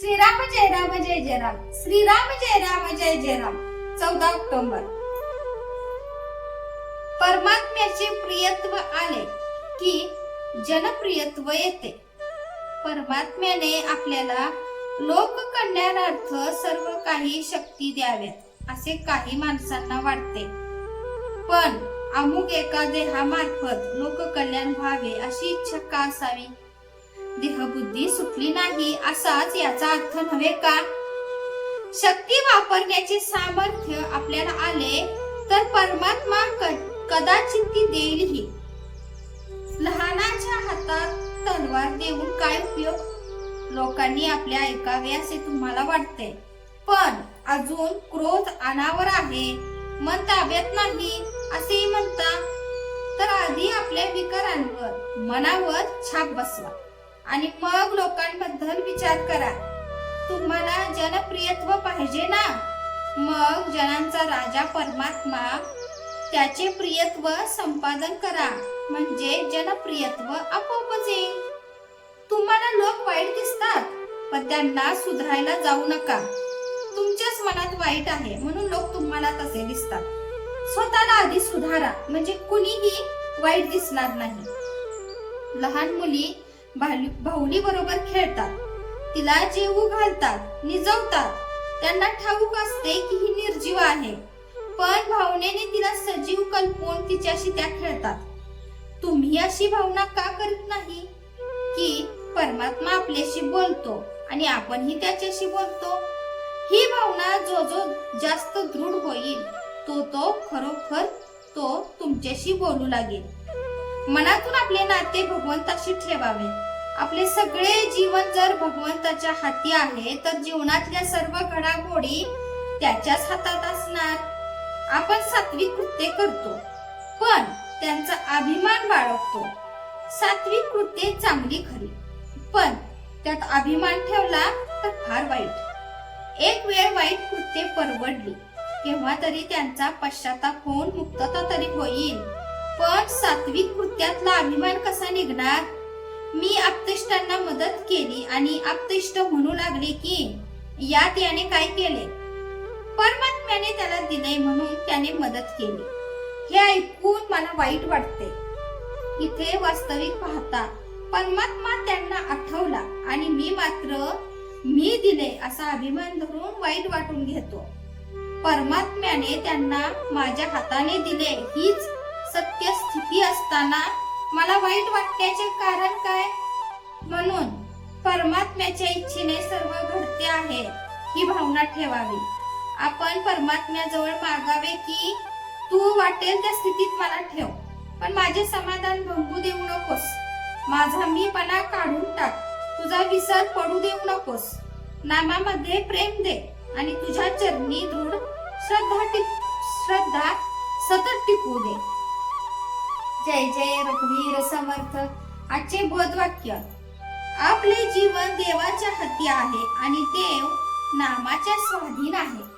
श्रीराम जय राम जय जय राम. श्रीराम जय राम जय जय राम. चौदा ऑक्टोबर. परमात्म्याचे प्रियत्व आले की जनप्रियत्व येते. परमात्म्याने आपल्याला लोक कल्याणार्थ सर्व काही शक्ती द्याव्यात असे काही माणसांना वाटते. पण अमुक एका देहामार्फत लोक कल्याण व्हावे अशी इच्छा का असावी? देहबुद्धी सुटली नाही असाच याचा अर्थ नव्हे का? शक्ती वापरण्याचे सामर्थ्य आपल्याला आले तर परमात्मा कदाचित ती देईलही. लहानाच्या हातात तलवार देऊन काय उपयोग? लोकांनी आपल्या ऐकावे असे तुम्हाला वाटते. पण अजून क्रोध अनावर आहे. मन ताब्यात नाही असेही म्हणता. तर आधी आपल्या विकारांवर मनावर छाप बसवा. आणि मग लोकांबद्दल विचार करा. तुम्हाला जनप्रियत्व पाहिजे ना? मग जनांचा राजा परमात्मा त्याचे प्रियत्व संपादन करा. म्हणजे जनप्रियत्व आपोआपच येईल. तुम्हाला लोक वाईट दिसतात पण त्यांना सुधारायला जाऊ नका. तुमच्याच मनात वाईट आहे म्हणून लोक तुम्हाला तसे दिसतात. स्वतःला आधी सुधारा म्हणजे कुणीही वाईट दिसणार नाही. लहान मुली भाऊली बरोबर खेळतात. तिला जेवू घालतात निजवतात. त्यांना ठाऊक असते की ही निर्जीव आहे. पण भावनेने तिला सजीव कल्पवून तिच्याशी त्या खेळतात. तुम्ही अशी भावना का करत नाही? की परमात्मा आपल्याशी बोलतो आणि आपणही त्याच्याशी बोलतो. ही भावना जो जो जास्त दृढ होईल तो तो खरोखर तो तुमच्याशी बोलू लागेल. मनातून आपले नाते भगवंताशी ठेवावे. आपले सगळे जीवन जर भगवंताच्या हाती आहे तर जीवनातल्या सर्व घडामोडी त्याच्याच हातात असणार. आपण सात्विक कृत्ये करतो पण त्यांचा अभिमान बाळगतो. सात्विक कृत्ये चांगली खरी पण त्यात अभिमान ठेवला तर फार वाईट. एक वेळ वाईट कृत्ये परवडली केव्हा तरी त्यांचा पश्चाताप होऊन मुक्तता तरी होईल. पण सात्विक कृत्यातला अभिमान कसा निघणार? मी आपतिष्टांना मदत केली आणि आपतिष्ट म्हणू लागले की यात याने काय केले? परमात्म्याने त्याला दिले म्हणून त्याने मदत केली. हे ऐकून मला वाईट वाटते. इथे वास्तविक पाहता परमात्मा त्यांना आठवला आणि मी मात्र मी दिले असा अभिमान धरून वाईट वाटून घेतो. परमात्म्याने त्यांना माझ्या हाताने दिले हीच सत्य स्थिती असताना मला वाईट वाटण्याचे कारण काय? म्हणून परमात्म्याच्या इच्छेने सर्व घडते आहे ही भावना ठेवावी. आपण परमात्म्याजवळ मागावे की तू वाटेल त्या स्थितीत मला ठेव. पण माझे समाधान भंगू देऊ नकोस. माझा मीपणा काढून टाक. तुझा विसर पडू देऊ नकोस. नामामध्ये प्रेम दे आणि तुझ्या चरणी दृढ श्रद्धा टिक श्रद्धा सतत टिकू दे. जय जय रघुवीर समर्थ. आजचे बोधवाक्य आपले जीवन देवाच्या हाती आहे आणि देव नामाच्या स्वाधीन आहे.